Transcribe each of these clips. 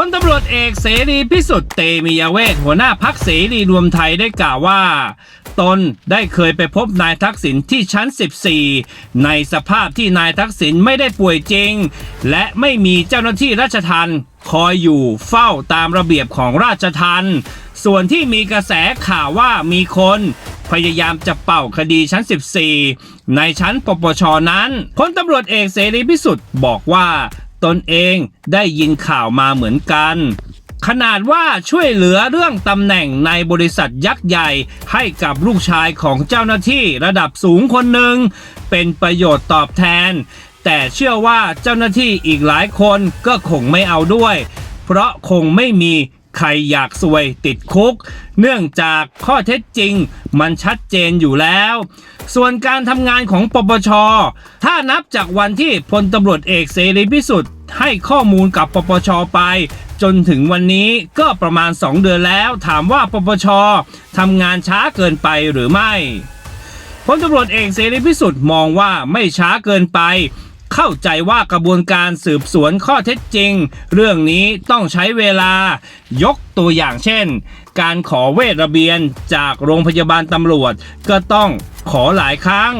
พลตำรวจเอกเสรีพิสุทธิ์เตมียเวทหัวหน้าพักเสรีรวมไทยได้กล่าวว่า ตนได้เคยไปพบนายทักษิณที่ชั้น 14 ในสภาพที่นายทักษิณไม่ได้ป่วยจริง และไม่มีเจ้าหน้าที่ราชทัณฑ์คอยอยู่เฝ้าตามระเบียบของราชทัณฑ์ส่วนที่มีกระแสข่าวว่ามีคนพยายามจะเป่าคดีชั้น 14 ในชั้นปปชนั้นพลตำรวจเอกเสรีพิสุทธิ์บอกว่า ตนเองได้ยินข่าวมาเหมือนกัน ขนาดว่าช่วยเหลือเรื่องตำแหน่งในบริษัทยักษ์ใหญ่ให้กับลูกชายของเจ้าหน้าที่ระดับสูงคนหนึ่ง เป็นประโยชน์ตอบแทน แต่เชื่อว่าเจ้าหน้าที่อีกหลายคนก็คงไม่เอาด้วย เพราะคงไม่มี ใครอยากซวยติดคุก เนื่องจากข้อเท็จจริง มันชัดเจนอยู่แล้ว ส่วนการทำงานของปปช ถ้านับจากวันที่พลตำรวจเอกเสรีพิสุทธิ์ให้ข้อมูลกับปปชไป จนถึงวันนี้ก็ประมาณ 2 เดือนแล้ว ถามว่าปปชทำงานช้าเกินไปหรือไม่พลตำรวจเอกเสรีพิสุทธิ์มองว่าไม่ช้าเกินไป เข้าใจว่ากระบวนการสืบสวนข้อเท็จจริง เรื่องนี้ต้องใช้เวลายกตัวอย่างเช่น การขอเวทระเบียนจากโรงพยาบาลตำรวจ ก็ต้องขอหลายครั้ง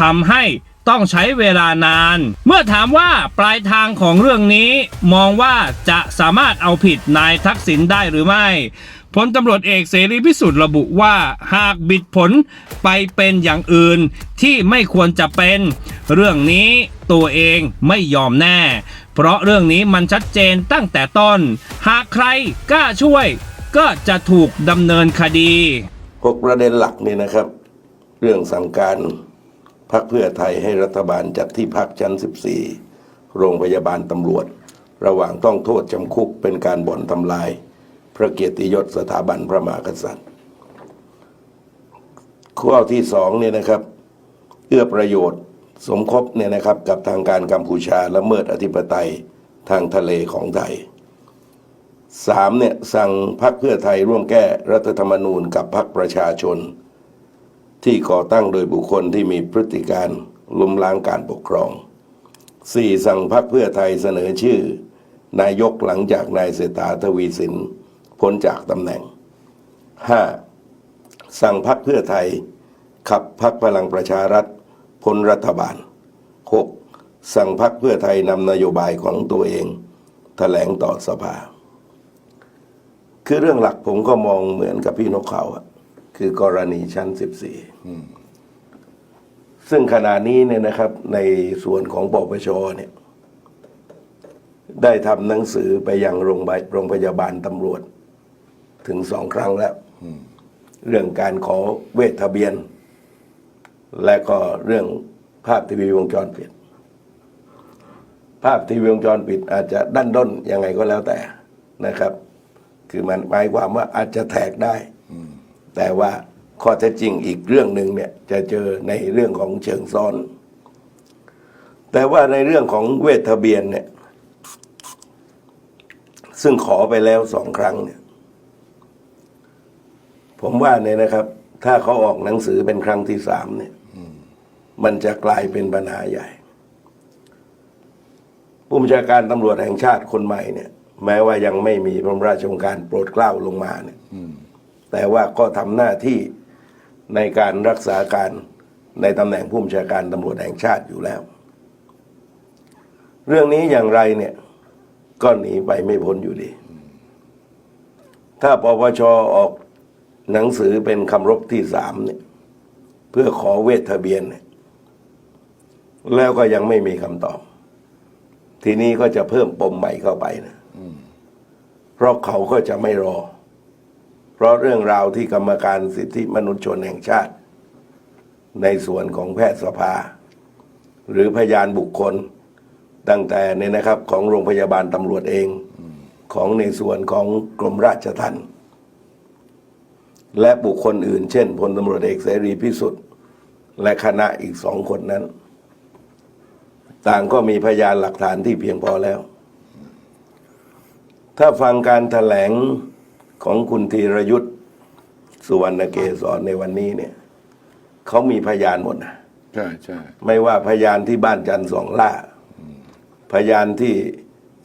ทำให้ต้องใช้เวลานาน เมื่อถามว่าปลายทางของเรื่องนี้ มองว่าจะสามารถเอาผิดนายทักษิณได้หรือไม่ พลตำรวจเอกเสรีพิสุทธิ์ระบุว่าหากบิดผลไปเป็นอย่างอื่นที่ไม่ควรจะเป็น เรื่องนี้ตัวเองไม่ยอมแน่ เพราะเรื่องนี้มันชัดเจนตั้งแต่ต้น หากใครกล้าช่วย ก็จะถูกดำเนินคดีหกประเด็นหลักนี่นะครับ เรื่องสั่งการพักเพื่อไทยให้รัฐบาลจัดที่พักชั้น 14 โรงพยาบาลตำรวจ ระหว่างต้องโทษจำคุกเป็นการบ่อนทำลาย พระเกียรติยศสถาบันพระมหากษัตริย์ข้อที่สองเนี่ยนะครับ เอื้อประโยชน์สมคบเนี่ยนะครับกับทางการกัมพูชาละเมิดอธิปไตยทางทะเลของไทยสามเนี่ยสั่งพักเพื่อไทยร่วมแก้รัฐธรรมนูญกับพักประชาชน ที่ก่อตั้งโดยบุคคลที่มีพฤติการล้มล้างการปกครองสี่สั่งพักเพื่อไทยเสนอชื่อ นายกหลังจากนายเศรษฐาทวีสิน พ้นจากตำแหน่งห้าสั่งพักเพื่อไทย ขับพักพลังประชารัฐพ้นรัฐบาลหกสั่งพักเพื่อไทยนำนโยบายของตัวเองแถลงต่อสภา คือเรื่องหลักผมก็มองเหมือนกับพี่นกเขาอะคือกรณีชั้น 14 ซึ่งขณะนี้เนี่ยนะครับ ในส่วนของปปชเนี่ย ได้ทำหนังสือไปยังโรงพยาบาลโรงพยาบาลตำรวจ ถึงสองครั้งแล้วเรื่องการขอเวททะเบียน และก็เรื่องภาพทีวีวงจรปิด ภาพทีวีวงจรปิด อาจจะดันด้นยังไงก็แล้วแต่นะครับ คือมันหมายความว่าอาจจะแทกได้แต่ว่าข้อเท็จจริงอีกเรื่องหนึ่งเนี่ย จะเจอในเรื่องของเชิงซ้อน แต่ว่าในเรื่องของเวททะเบียนเนี่ย ซึ่งขอไปแล้วสองครั้งเนี่ย ผมว่าเนี่ยนะครับ ถ้าเขาออกหนังสือเป็นครั้งที่สามเนี่ยมันจะกลายเป็นปัญหาใหญ่ผู้บัญชาการตำรวจแห่งชาติคนใหม่เนี่ย แม้ว่ายังไม่มีพระราชองการโปรดเกล้าลงมาเนี่ยแต่ว่าก็ทำหน้าที่ในการรักษาการในตำแหน่งผู้บัญชาการตำรวจแห่งชาติอยู่แล้ว เรื่องนี้อย่างไรเนี่ย ก็หนีไปไม่พ้นอยู่ดี ถ้าปปชออก หนังสือเป็นคำรบที่สามเนี่ย เพื่อขอเวททะเบียนเนี่ยแล้วก็ยังไม่มีคำตอบ ทีนี้ก็จะเพิ่มปมใหม่เข้าไปนะเพราะเขาก็จะไม่รอ เพราะเรื่องราวที่กรรมการสิทธิมนุษยชนแห่งชาติ ในส่วนของแพทยสภา หรือพยานบุคคลตั้งแต่เนี่ยนะครับ ของโรงพยาบาลตำรวจเอง ของในส่วนของกรมราชทัณฑ์ และบุคคลอื่น เช่นพลตำรวจเอกเสรีพิสุทธิ์ และคณะอีกสองคนนั้น ต่างก็มีพยานหลักฐานที่เพียงพอแล้ว ถ้าฟังการแถลงของคุณธีรยุทธ์สุวรรณเกษรในวันนี้เนี่ยเขามีพยานหมดนะใช่ใช่ไม่ว่าพยานที่บ้านจันทร์สองล่า พยานที่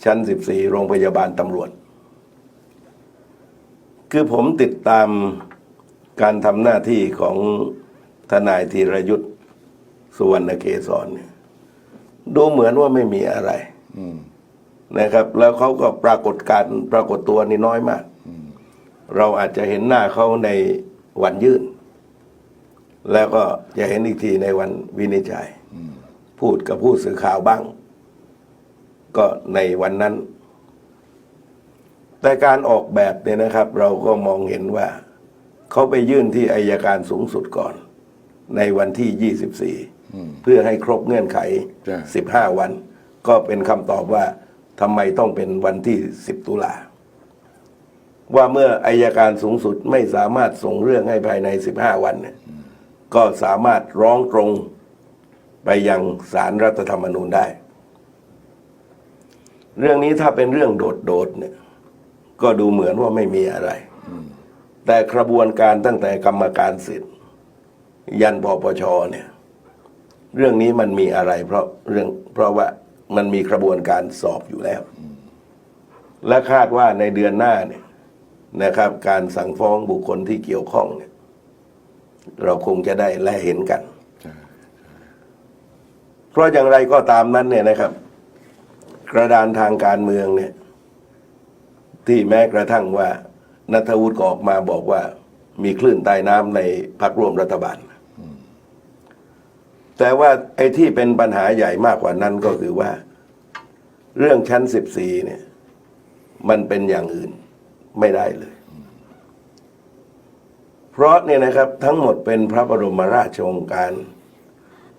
ชั้นสิบสี่โรงพยาบาลตำรวจ คือผมติดตาม การทำหน้าที่ของทนายธีรยุทธ์สุวรรณเกษรเนี่ยดูเหมือนว่าไม่มีอะไรนะครับ แล้วเขาก็ปรากฏการปรากฏตัวนี่น้อยมากเราอาจจะเห็นหน้าเขาในวันยื่น แล้วก็จะเห็นอีกทีในวันวินิจฉัยพูดกับผู้สื่อข่าวบ้าง ก็ในวันนั้น แต่การออกแบบเนี่ยนะครับ เราก็มองเห็นว่า เขาไปยื่นที่อายการสูงสุดก่อน ในวันที่ 24 เพื่อให้ครบเงื่อนไขใช่15 วัน ก็เป็นคำตอบว่าทำไมต้องเป็นวันที่ 10 ตุลาว่าเมื่ออายการสูงสุดไม่สามารถส่งเรื่องให้ภายใน 15 วันเนี่ยก็สามารถร้องตรงไปยังสารรัฐธรรมนูญได้ เรื่องนี้ถ้าเป็นเรื่องโดดๆเนี่ย ก็ดูเหมือนว่าไม่มีอะไร แต่กระบวนการตั้งแต่กรรมการสิทธิ์ ยันปปชเนี่ย เรื่องนี้มันมีอะไร เพราะเรื่องเพราะว่ามันมีกระบวนการสอบอยู่แล้ว และคาดว่าในเดือนหน้าเนี่ยนะครับ การสั่งฟ้องบุคคลที่เกี่ยวข้องเนี่ย เราคงจะได้แลเห็นกัน เพราะอย่างไรก็ตามนั้นเนี่ยนะครับ กระดานทางการเมืองเนี่ย ที่แม้กระทั่งว่า นัทวุฒิก็ออกมาบอกว่า มีคลื่นใต้น้ำในพรรคร่วมรัฐบาล แต่ว่าไอ้ที่เป็นปัญหาใหญ่มากกว่านั้นก็คือว่า เรื่องชั้นสิบสี่เนี่ย มันเป็นอย่างอื่นไม่ได้เลย เพราะเนี่ยนะครับ ทั้งหมดเป็นพระบรมราชโองการ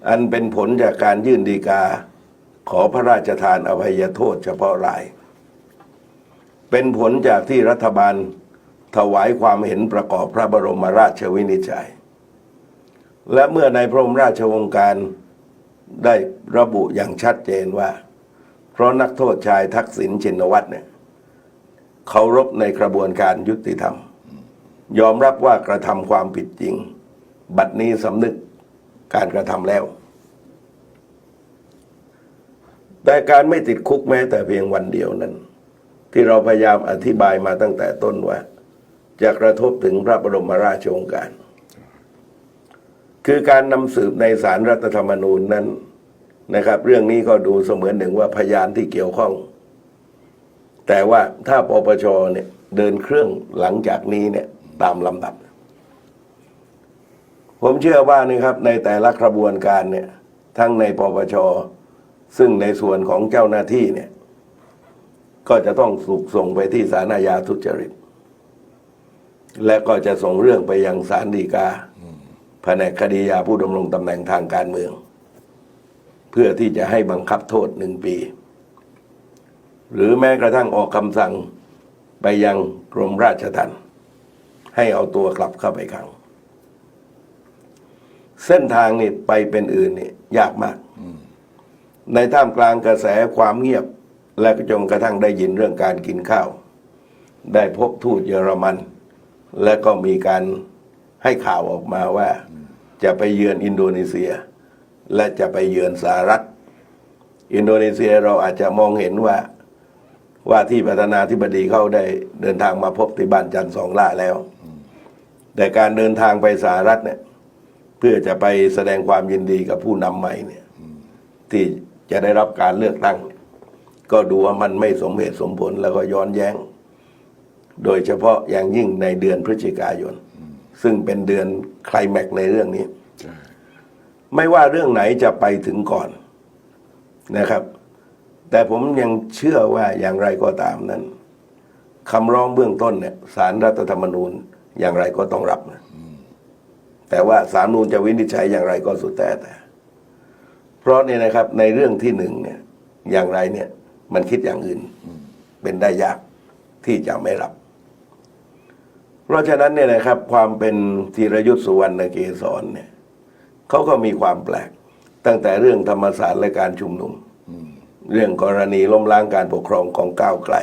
อันเป็นผลจากการยื่นดีกา ขอพระราชทานอภัยโทษเฉพาะราย เป็นผลจากที่รัฐบาล ถวายความเห็นประกอบพระบรมราชวินิจฉัย และเมื่อในพระบรมราชโองการได้ระบุอย่างชัดเจนว่า เพราะนักโทษชายทักษิณชินวัตรเนี่ยเคารพในกระบวนการยุติธรรม ยอมรับว่ากระทำความผิดจริง บัดนี้สำนึกการกระทำแล้ว แต่การไม่ติดคุกแม้แต่เพียงวันเดียวนั้น ที่เราพยายามอธิบายมาตั้งแต่ต้นว่า จะกระทบถึงพระบรมราชโองการ คือการนำสืบในสารรัฐธรรมนูญนั้นนะครับ เรื่องนี้ก็ดูเสมือนหนึ่งว่าพยานที่เกี่ยวข้อง แต่ว่าถ้าปปชเนี่ยเดินเครื่องหลังจากนี้เนี่ยตามลำดับ ผมเชื่อว่านี่ครับ ในแต่ละกระบวนการเนี่ย ทั้งในปปชซึ่งในส่วนของเจ้าหน้าที่เนี่ย ก็จะต้องถูกส่งไปที่ศาลอาญาทุจริต และก็จะส่งเรื่องไปยังศาลฎีกาแผนกคดียาผู้ดำรงตำแหน่งทางการเมือง เพื่อที่จะให้บังคับโทษหนึ่งปี หรือแม้กระทั่งออกคำสั่งไปยังกรมราชทัณฑ์ให้เอาตัวกลับเข้าไปขัง เส้นทางนี่ไปเป็นอื่นนี่ยากมาก ในท่ามกลางกระแสความเงียบ และก็จนกระทั่งได้ยินเรื่องการกินข้าว ได้พบทูตเยอรมัน และก็มีการให้ข่าวออกมาว่า จะไปเยือนอินโดนีเซีย และจะไปเยือนสหรัฐ อินโดนีเซียเราอาจจะมองเห็นว่าว่าที่ประธานาธิบดีเขาได้เดินทางมาพบที่บ้านจันทร์สองล่าแล้ว แต่การเดินทางไปสหรัฐเนี่ย เพื่อจะไปแสดงความยินดีกับผู้นำใหม่เนี่ย ที่จะได้รับการเลือกตั้ง ก็ดูว่ามันไม่สมเหตุสมผลแล้วก็ย้อนแย้ง โดยเฉพาะอย่างยิ่งในเดือนพฤศจิกายน ซึ่งเป็นเดือนไคลแม็กในเรื่องนี้ ไม่ว่าเรื่องไหนจะไปถึงก่อนนะครับ แต่ผมยังเชื่อว่าอย่างไรก็ตามนั้นคำร้องเบื้องต้นเนี่ยสารรัฐธรรมนูญอย่างไรก็ต้องรับนะแต่ว่าสารนูญจะวินิจฉัยอย่างไรก็สุดแต่แต่ เพราะเนี่ยนะครับในเรื่องที่หนึ่งเนี่ย อย่างไรเนี่ย มันคิดอย่างอื่น เป็นได้ยากที่จะไม่รับ เพราะฉะนั้นเนี่ยนะครับความเป็นธีรยุทธสุวรรณเกษรเนี่ยเขาก็มีความแปลก ตั้งแต่เรื่องธรรมศาสตร์และการชุมนุม เรื่องกรณีล้มล้างการปกครองของก้าวไกล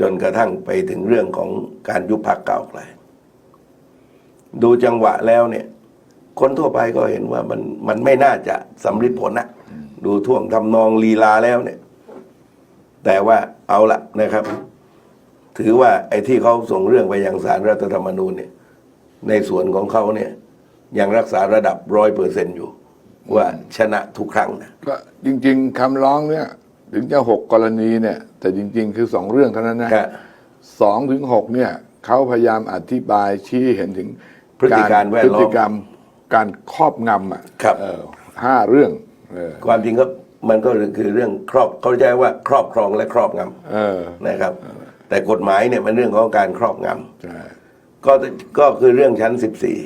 จนกระทั่งไปถึงเรื่องของการยุบพักก้าวไกล ดูจังหวะแล้วเนี่ย คนทั่วไปก็เห็นว่ามันมันไม่น่าจะสำลิดผลนะดูท่วงทำนองลีลาแล้วเนี่ย แต่ว่าเอาละนะครับ ถือว่าไอ้ที่เขาส่งเรื่องไปยังสารรัฐธรรมนูญเนี่ยในส่วนของเขาเนี่ยยังรักษาระดับร้อยเปอร์เซนอยู่ ว่าชนะทุกครั้งนะก็จริง ๆคำร้องเนี่ย ถึงจะหกกรณีเนี่ย แต่จริง ๆ คือสองเรื่องเท่านั้นนะครับสองถึงหกเนี่ยเขาพยายามอธิบายชี้เห็นถึงพฤติการแวดล้อมพฤติกรรมการครอบงำอะครับเออห้าเรื่องเออความจริงก็มันก็คือเรื่องครอบเขาใจว่าครอบครองและครอบงเออำนะครับ แต่กฎหมายเนี่ยมันเรื่องของการครอบงใช่ำก็ก็คือเรื่องชั้น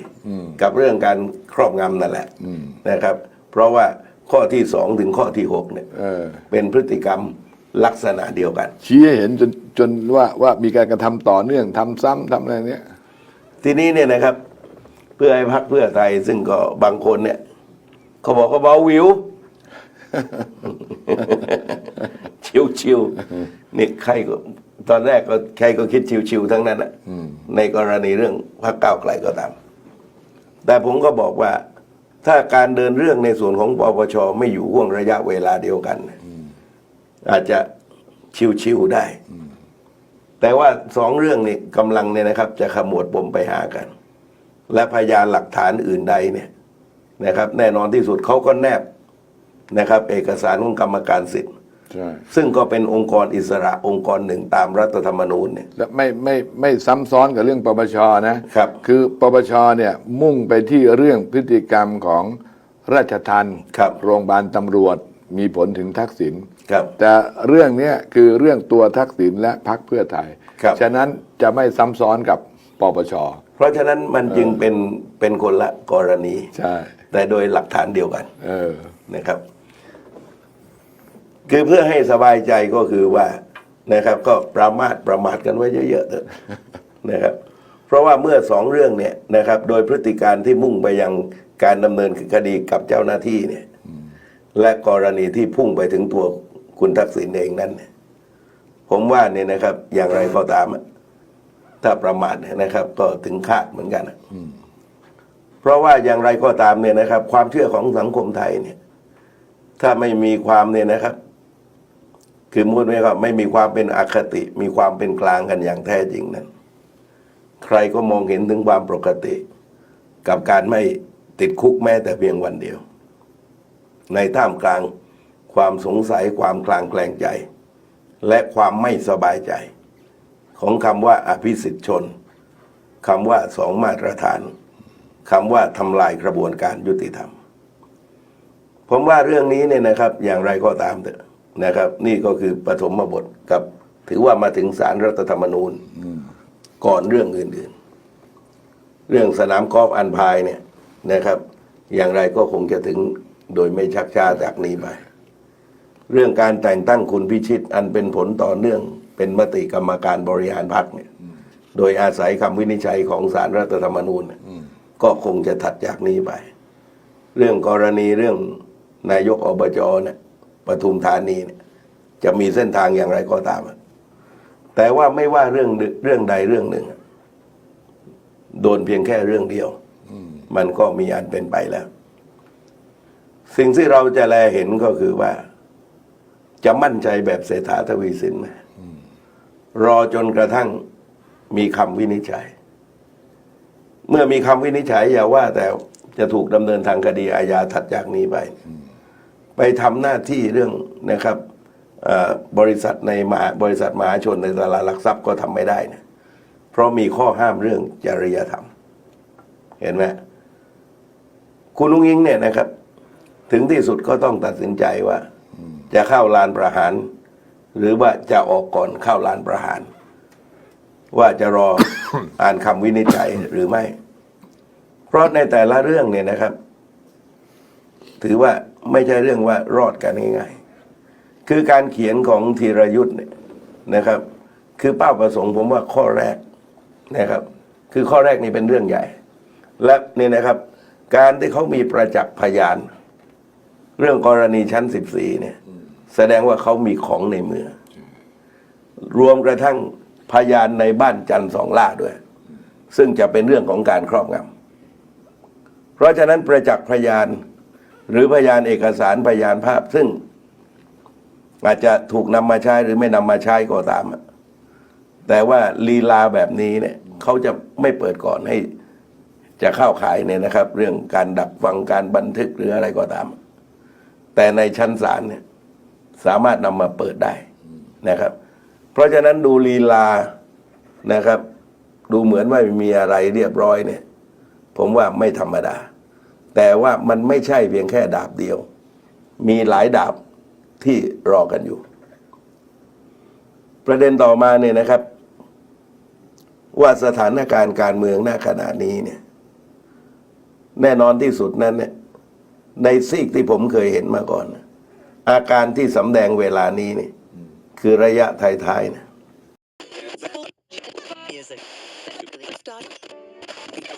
14 กับเรื่องการครอบงำนั่นแหละนะครับ เพราะว่าข้อที่สองถึงข้อที่หกเนี่ยเออเป็นพฤติกรรมลักษณะเดียวกัน ชี้ให้เห็นจนจนว่าว่ามีการกระทำต่อเนื่องทำซ้ำทำอะไรเนี่ยทีนี้เนี่ยนะครับ เพื่อให้พักเพื่อไทยซึ่งก็บางคนเนี่ยเขาบอกว่าเบาวิวชิวชิวๆนี่ใครก็ ตอนแรกก็ใครก็คิดชิวชิวๆทั้งนั้นนะในกรณีเรื่องพรรคก้าวไกลก็ตาม แต่ผมก็บอกว่า ถ้าการเดินเรื่องในส่วนของปปชไม่อยู่ห่วงระยะเวลาเดียวกันเนี่ยอาจจะชิวๆได้ แต่ว่าสองเรื่องนี้กำลังเนี่ยนะครับ จะขมวดปมไปหากัน และพยานหลักฐานอื่นใดเนี่ยนะครับ แน่นอนที่สุดเขาก็แนบนะครับ เอกสารของกรรมการสิทธิ์ใช่ ซึ่งก็เป็นองค์กรอิสระองค์กรหนึ่งตามรัฐธรรมนูญเนี่ยและไม่ไม่ไม่ซ้ำซ้อนกับเรื่องปปชนะครับ คือปปชเนี่ยมุ่งไปที่เรื่องพฤติกรรมของราชทันครับโรงพยาบาลตำรวจมีผลถึงทักษิณครับแต่เรื่องเนี้ยคือเรื่องตัวทักษิณและพักเพื่อไทยครับฉะนั้นจะไม่ซ้ำซ้อนกับปปช เพราะฉะนั้นมันจึงเป็นเป็นคนละกรณีใช่แต่โดยหลักฐานเดียวกันเออนะครับ คือเพื่อให้สบายใจก็คือว่านะครับ ก็ประมาทประมาทกันไว้เยอะๆเถอะนะครับ เพราะว่าเมื่อสองเรื่องเนี่ยนะครับ โดยพฤติการที่มุ่งไปยังการดำเนินคดีกับเจ้าหน้าที่เนี่ย และกรณีที่พุ่งไปถึงตัวคุณทักษิณเองนั้นเนี่ยผมว่าเนี่ยนะครับ อย่างไรก็ตามถ้าประมาทนะครับ ก็ถึงคาดเหมือนกันเพราะว่าอย่างไรก็ตามเนี่ยนะครับ ความเชื่อของสังคมไทยเนี่ย ถ้าไม่มีความเนี่ยนะครับ คือพูดไม่ก็ไม่มีความเป็นอคติ มีความเป็นกลางกันอย่างแท้จริงนั้น ใครก็มองเห็นถึงความปกติ กับการไม่ติดคุกแม้แต่เพียงวันเดียว ในท่ามกลางความสงสัยความคลางแคลงใจ และความไม่สบายใจ ของคำว่าอภิสิทธิชนคำว่าสองมาตรฐานคำว่าทำลายกระบวนการยุติธรรม ผมว่าเรื่องนี้เนี่ยนะครับ อย่างไรก็ตามเถอะ นะครับ นี่ก็คือปฐมบทกับ ถือว่ามาถึงสารรัฐธรรมนูญก่อนเรื่องอื่นๆ เรื่องสนามกอล์ฟอันพายเนี่ยนะครับ อย่างไรก็คงจะถึงโดยไม่ชักช้าจากนี้ไปเรื่องการแต่งตั้งคุณพิชิต อันเป็นผลต่อเนื่อง เป็นมติกรรมการบริหารพรรคเนี่ย โดยอาศัยคำวินิจฉัยของสารรัฐธรรมนูญก็คงจะถัดจากนี้ไป เรื่องกรณีเรื่องนายกอบจเนี่ย ปทุมธานีเนี่ยจะมีเส้นทางอย่างไรก็ตามอะแต่ว่าไม่ว่าเรื่องเรื่องใดเรื่องหนึ่งอะโดนเพียงแค่เรื่องเดียว มันก็มีอันเป็นไปแล้ว สิ่งที่เราจะแลเห็นก็คือว่า จะมั่นใจแบบเศรษฐาทวีสินไหมรอจนกระทั่งมีคำวินิจฉัย เมื่อมีคำวินิจฉัยอย่าว่าแต่จะถูกดำเนินทางคดีอาญาถัดจากนี้ไป ไปทำหน้าที่เรื่องนะครับบริษัทในมหาบริษัทมหาชนในตลาดหลักทรัพย์ก็ทำไม่ได้นะเพราะมีข้อห้ามเรื่องจริยธรรม เห็นไหมคุณลุงยิงเนี่ยนะครับ ถึงที่สุดก็ต้องตัดสินใจว่า จะเข้าลานประหาร หรือว่าจะออกก่อนเข้าลานประหาร ว่าจะรออ่านคำวินิจฉัยหรือไม่ เพราะในแต่ละเรื่องเนี่ยนะครับ ถือว่าไม่ใช่เรื่องว่ารอดกันง่ายๆ คือการเขียนของธีรยุทธ์เนี่ยนะครับ คือเป้าประสงค์ผมว่าข้อแรกนะครับ คือข้อแรกนี่เป็นเรื่องใหญ่ และนี่นะครับ การที่เขามีประจักษ์พยาน เรื่องกรณีชั้น14เนี่ยแสดงว่าเขามีของในมือ รวมกระทั่งพยานในบ้านจันทร์สองล่าด้วย ซึ่งจะเป็นเรื่องของการครอบงำเพราะฉะนั้นประจักษ์พยาน หรือพยานเอกสารพยานภาพ ซึ่ง อาจจะถูกนำมาใช้หรือไม่นำมาใช้ก็ตาม แต่ว่าลีลาแบบนี้เนี่ยเขาจะไม่เปิดก่อนให้จะเข้าขายเนี่ยนะครับ เรื่องการดักฟังการบันทึกหรืออะไรก็ตาม แต่ในชั้นศาลเนี่ยสามารถนำมาเปิดได้นะครับ เพราะฉะนั้นดูลีลานะครับ ดูเหมือนว่ามีอะไรเรียบร้อยเนี่ย ผมว่าไม่ธรรมดา แต่ว่ามันไม่ใช่เพียงแค่ดาบเดียว มีหลายดาบที่รอกันอยู่ ประเด็นต่อมาเนี่ยนะครับ ว่าสถานการณ์การเมืองณขณะนี้เนี่ย แน่นอนที่สุดนั้นเนี่ยในซีกที่ผมเคยเห็นมาก่อน อาการที่สำแดงเวลานี้นี่คือระยะท้ายๆนะ